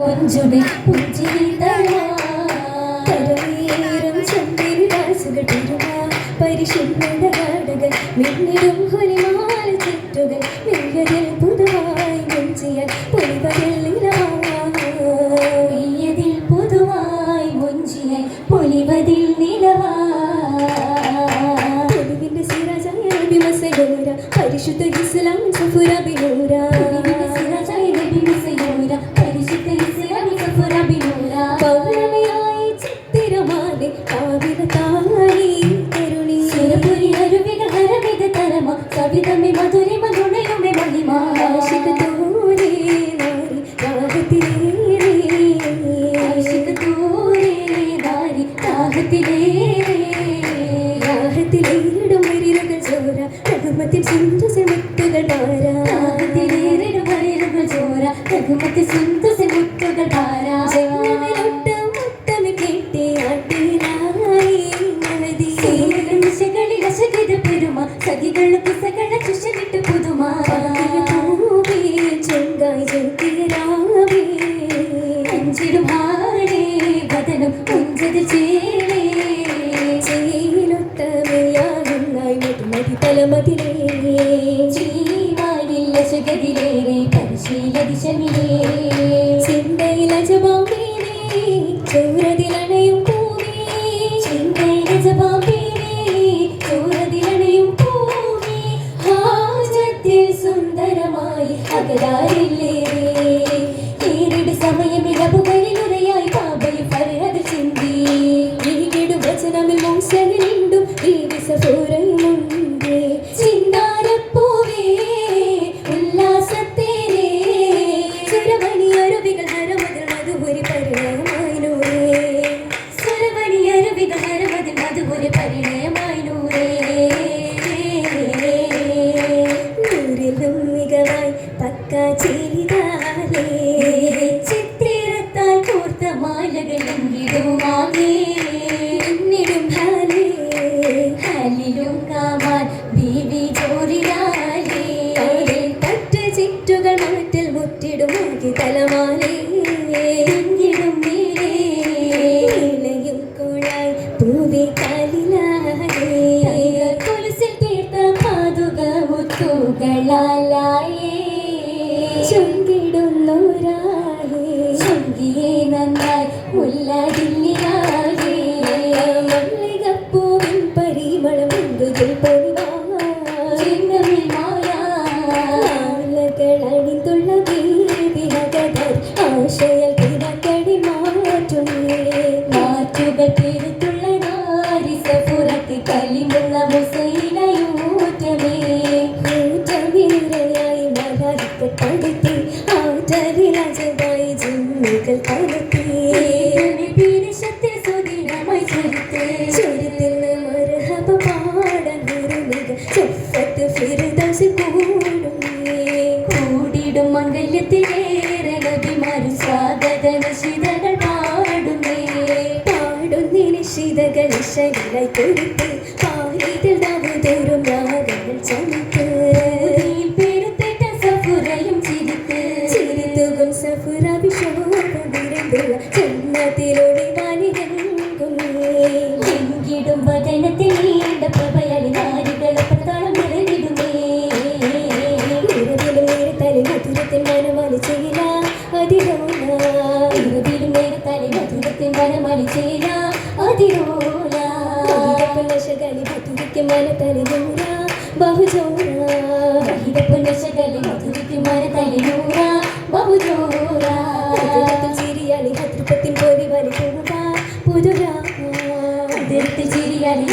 കൊഞ്ചുടി പരിശുദ്ധ കാടുകൾ മിന്നിടും Argentina. മതി തലമതിലേ ജീവാനില്ല സുഗതിലേറെ പരിശീല ചോറിയാലേ പറ്റ ചിറ്റുകൾ നന്നായി. ഉള്ളതില്ലായേ മലരിക്ക് തടുത്തി ആറ്റരിലജതായി ജിമ്മികൾ തടുത്തി പീരിശത്തെ സുദിനമായി ചുരുത്ത്. ചുരുത്തിൽ മർഹബ പാടൻ ഗുരുനിക ചൊഫത്ത് ഫിർദൗസ് കൂടും കൂടിടും മംഗല്യത്തിലേറെ നബിമാരും സ്വാഗത നിശിതകൾ പാടുന്നേ പാടുന്നേ നിശിതകൾ ശരീരായി കൊടുത്ത് നാവുതോറും ജന്മത്തിലൊളി വാനിരങ്ങുന്നേ എങ്കിടും വചനത്തിൽ നീണ്ട പ്രഭയലി നാരികളെ പത്താളം നിറഞ്ഞിടുന്നേ നിറവിലും നേരത്തലി ബഹുജോര ചിരിയാളി പോലെ വലിക്കുക വലി പോവുക പുതുരാ അതിർത്തിൽ ചിരിയാളി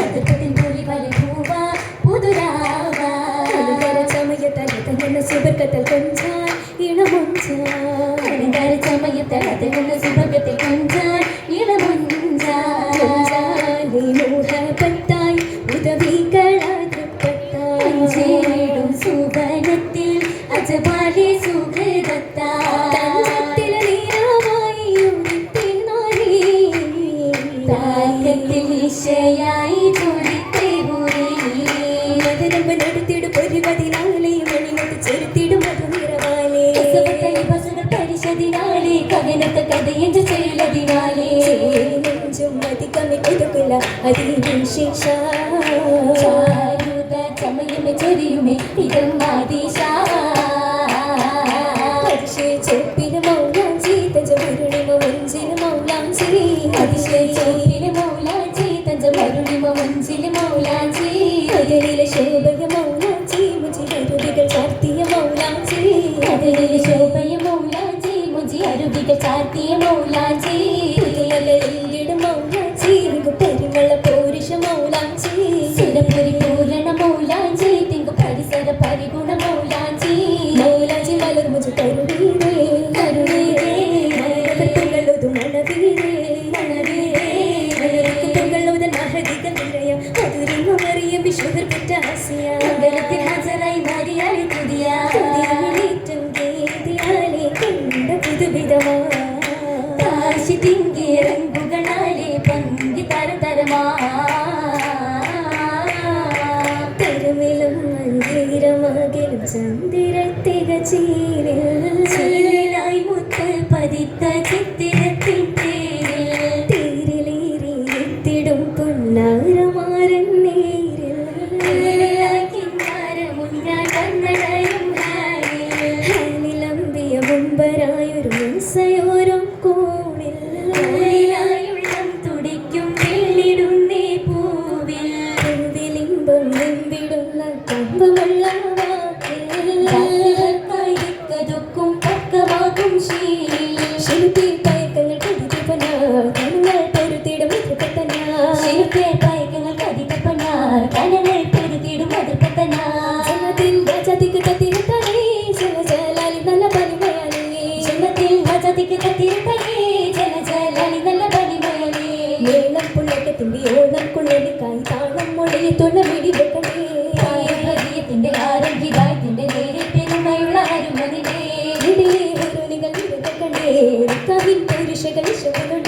ഹൃദയത്തിൽ ഈശയായി ടുത്തിടും ഒരു പതിനാളെയും വെളിനത്ത് ചെലുത്തിടും മധുനിറവാലേ ബസുകൾ പരിശതിനാലേ കവിനത്ത് കഥയഞ്ച് ചെയ്യലതിനാലേ നെഞ്ചും അധികമേ കുതകുല അതിനും ശിക്ഷ. ചമയമേ ചൊരിയുമേ ഇതും ആദിശാ. നവമഞ്ചിൽ മൗലാജി അതിലെ ശോഭയ മൗലാജി മുജി അരുവികൾ ചാർത്തിയ മൗലാജി അതിലെ ശോഭയ മൗലാജി മുജി അരുവികൾ ചാർത്തിയ മൗലാജി. കതിരുന്നു മറിയ വിശ്വകർ ചന്ദിരത്തിക ചീരിൽ ചീരിലായി മുത്തൽ പതിത്ത ചിത്തി 的温柔。সেখানে সেখানে